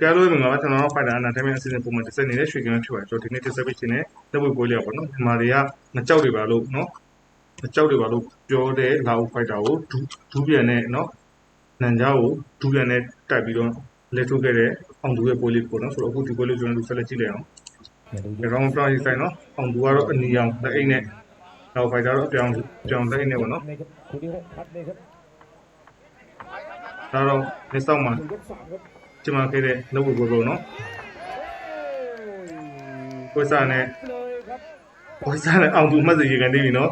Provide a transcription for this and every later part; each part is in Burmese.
ကဲလို့မင်္ဂလာပါကျွန်တော်တို့ Fighter Entertainment အစီအစဉ်ပုံမှန်တက်ဆက်နေတဲ့ရွှေကင်းဖြစ်ပါကျွန်တော်ဒီနေ့တက်ဆက်ပေးခြင်းနဲ့တပ်ပွဲပွဲလေးပါနော်ဒီမှာတွေကမကြောက်တွေပါလို့နော်မကြောက်တွေပါလို့ပြောတဲ့လာဦး Fighter ကိုဒူးဒူးပြန်နဲ့နော်နန်ကြားကိုဒူးပြန်နဲ့တိုက်ပြီးတော့လက်ထုတ်ခဲ့တဲ့အောင်သူရဲ့ပွဲလေးပေါ့နော်ဆိုတော့အခုဒီပွဲလေးကျွန်တော်တို့ဆက်လက်ကြည့်လိုက်အောင်ဒီကောင်ပြောင်းရေးဆိုင်နော်အောင်သူကတော့အနီအောင်လက်အိတ်နဲ့နောက် Fighter တော့အပြောင်းပြောင်းလက်အိတ်နဲ့ပေါ့နော်ဒါတော့နေဆောင်မှာကျင်းပခဲ့တဲ့လက်ဝတ်ပွဲပေါ့နော်ကိုစားနဲ့ကိုစားနဲ့အောင်သူမှတ်စီရေကန်နေပြီနော်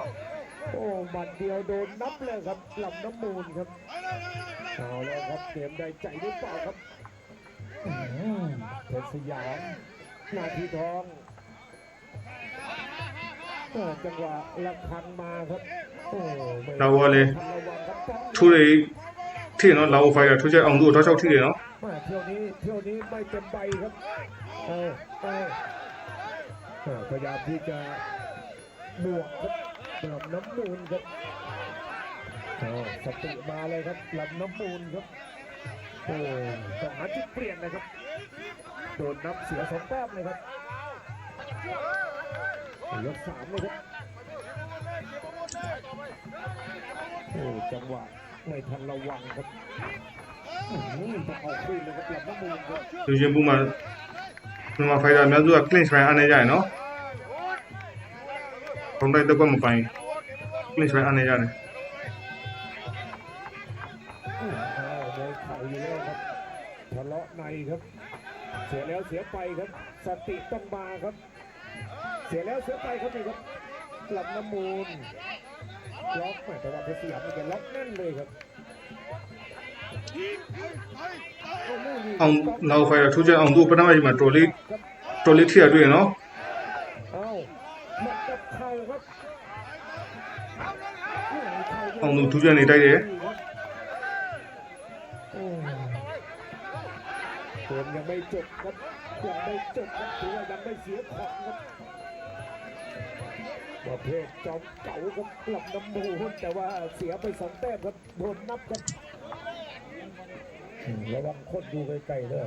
โอ้บัดเดียวโดนนับเลยครับ หลับน้ำมูลครับ เอาแล้วครับเกมได้ใจหรือเปล่าครับเพชรสยามนาทีทองจังหวะระคังมาครับโอ้เราเลยทุเรศที่เนาะเราไฟทุกใจาองดูท้าเช่าที่เนาะเที่ยวนี้เที่ยวนี้ไม่เต็มใบครับพยายามที่จะบวกครับลำน้ำมูลครับสติมาเลยครับลำน้ำมูลครับโอ้ต้องหาจุดเปลี่ยนนะครับโดนนับเสียสองแต้มเลยครับยกสามเลยครับ โอ้ จังหวะไม่ทันระวังครับมัเาคืนยคับห้มูลครับဒီရင်ပူမนာမြနงမာဖိုင်တာများစုက clinch ပนုင်းအနေကြရနေนเข่าอยู่แล้วครับทะเลาะในครับ เสียแล้วเสียไปครับ สติต้องมาครับ เสียแล้วเสียไปครับนี่ครับหลับน้ำมูลล็อกแต่ว่าเพชรสยามแกล็อกแน่นเลยครับအောင်နောက်ဖိုင်ထူးခြားအောင်သူ့ပထမကြီးမှာတော်လေးတော်လေးထိရတွေ့ရနော်အောင်သူထူးခြားနေတိုက်တယ်ผมยังไม่จบครับยังไม่จบครับถือว่ายังไม่เสียของครับประเภทจอมเก่าครับลบน้ำมูนแต่ว่าเสียไปสองแต้มครับโดนนับครับระวังคนดูไกลๆเลอ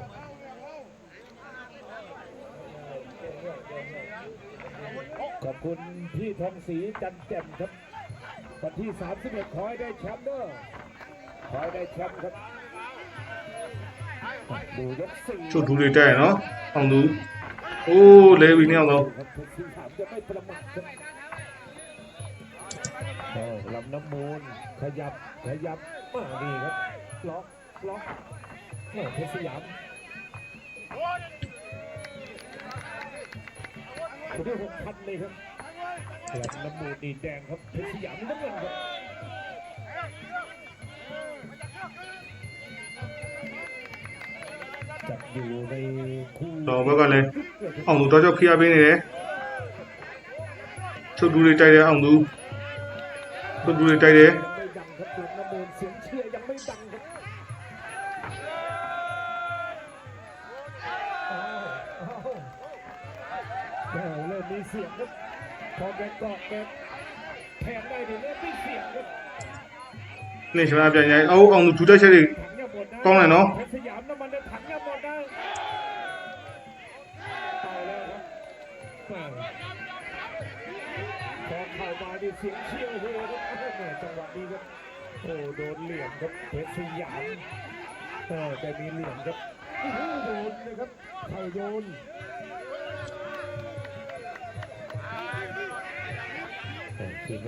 ขอบคุณพี่ทองศรีจันแจ่มครับวันที่31คอยได้แชมป์เด้อคอยได้แชมป์ครับดูยกสี่ชุดดูดีใจเนาะลองดูโอ้เลวิเนี่ยเราโอ้ลำน้ำมูลขยับขยับมาดีครับล็อกล็อกโอ้เพชรสยามคนที่หกพันเลยครับลำน้ำมูลดีแดงครับเพชรสยามน้ำเงินครับတော်ဘက်ကလည်းအောင်သူတော်ကြောက်ခရပေးနေတယ်သူတို့တွေတိုက်တဲ့အောင်သူชนบุรีใจดีเริ่มมีเสียงครับพอแกเกาะแกแทงได้ดีเริ่มมีเสียงครับ นี่ชนะใจใหญ่เอาเอาจุดได้ใช่ดิกล้องไหนเนาะสยามน้ำมันจะถังยาหมดได้ต่อแล้วครับมีเสียงเชียร์เฮครับแม่จังหวะนี้ครับโอ้โดนเหลี่ยมครับเพชรสยามเออแต่มีเหลี่ยมครับโดนนะครับไผ่โดน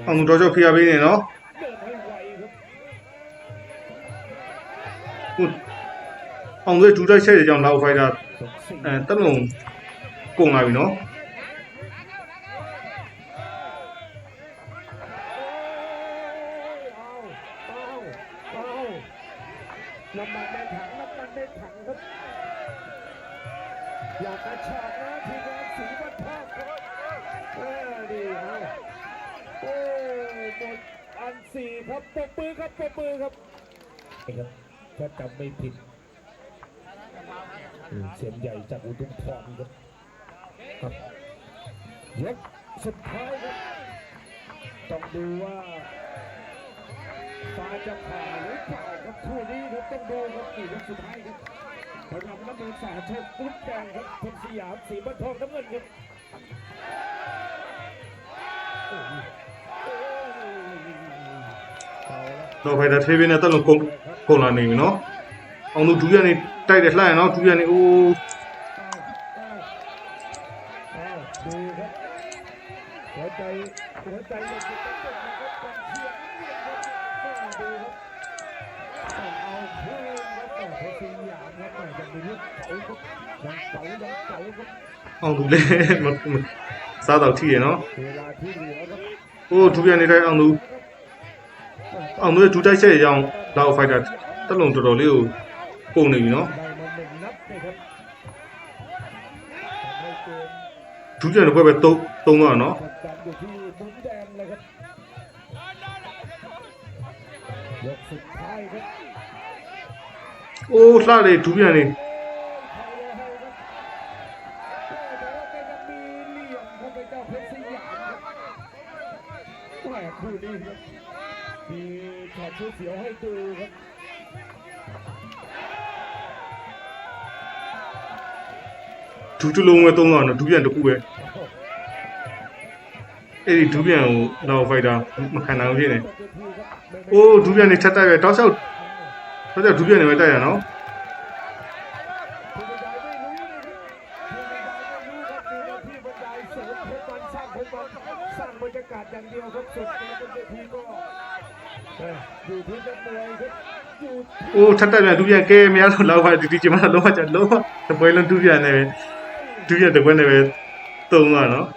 အောင်တော်ချုပ်ဖိအားပေးနေနော်ဟုတ်အောင်ရဲ့ဒူတိုက်ဆက်ရကြောင့်နောက်ဖိုက်တာအဲတက်လုံကုန်လာပြီနော်น้ำมันในถังน้ำมันในถังครับอยากกระชากนะทีมงานสีบัาภาครับเออดีฮะโอ้หมดอันสี่ครับปมปือครับปมปือครับนี่ครับ ถ้าจำไม่ผิดเสียงใหญ่จากอุดมพรครับครับยกสุดท้ายครับ ต้องดูว่าฟ้าจะผ่าหรือเปล่าครับคู่นี้ครับต้องดูครับกี่ยกสุดท้ายครับพลังน้ำเงินสาชกลุกแดงครับพลสยามสีบันทองน้ำเงินครับတော့ဖိုင်တာသေးသေးနဲ့တက်လုံးကုန်ကုန်လာနေပြီနော်အောင်တို့ဒူးရနေတိုက်တယ်လှရနော်ဒူးရနေအိုးหัวใจหัวใจเราจะต้องเกิดนะครับความเชื่อดูเอาเพื่อนมาแต่เพื่อนอยากมาแต่จะมีเรื่องเก่าก็ยังเก่ายังเก่าก็အောင်သူလဲမစားတော့ထိရနော်เวลาที่เหลือก็ဟိုးဒူပြန်နေတိုင်းအောင်သူအောင်သူရဲ့ဒူတိုက်ချက်ရအောင်လောက်ဖိုက်တာတက်လုံတော်တော်လေးကိုပုံနေပြီနော်ได้มาหนึ่งนัดนะครับทำให้เกมဒူပြန်တော့ပဲတုံးတုံးတော့နော်จัดการอยู่ที่มุมยกสุดท้ายครับโอ้လှတယ်ဒူးပြန်နေคู่นี้ครับมีช็อตชุดเสียวให้ดูครับဒူးတလုံးပဲသုံးတာနော်ဒူးပြန်တစ်ခုပဲအဲ့ဒီဒူးပြန်ကိုတော့ဖိုက်တာမခံနိုင်ဘူးဖြစ်နေ။အိုးဒူးပြန်နေထက်တက်ရတောက်လျှောက်တောက်လျှောက်ဒူးပြန်နေပဲတက်ရနော်။โอ้ထပ်တက်ပြန်သူပြန်ကဲမရတော့လောက်ပါဒီဒီကျမတော့လောက်ပါကြလောက်ပါတပွဲလုံးသူပြန်နေပဲသူပြန်တပွဲနေပဲသုံးပါနော်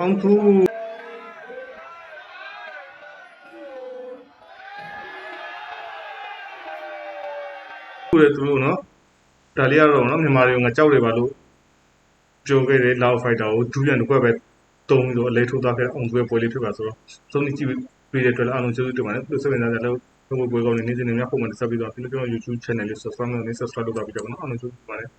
အောင်သူကိုလည်းသူတို့နော်ဒါလေးကတော့နော်မြန်မာတွေကငါကြောက်တယ်ပါလို့ကြိုးခဲ့တယ်လောက်ဖိုက်တာကိုဒူးရန်တစ်ခွက်ပဲတုံးပြီးတော့အလဲထိုးသွားခဲ့အောင်သူရဲ့ပွဲလေးဖြစ်ပါဆိုတော့သုံးနည်းကြည့်ပေးတဲ့အတွက်လည်းအားလုံးကျေးဇူးတင်ပါတယ်သူဆက်ပြန်လာတယ်လို့ဘုံဘွယ်ကောင်းနေနေနေများပုံမှန်တက်ပြီးတော့ဒီလိုကျွန်တော် YouTube channel လေး subscribe နဲ့ subscribe လုပ်ပါပြီးတော့နော်အားလုံးကျေးဇူးတင်ပါတယ်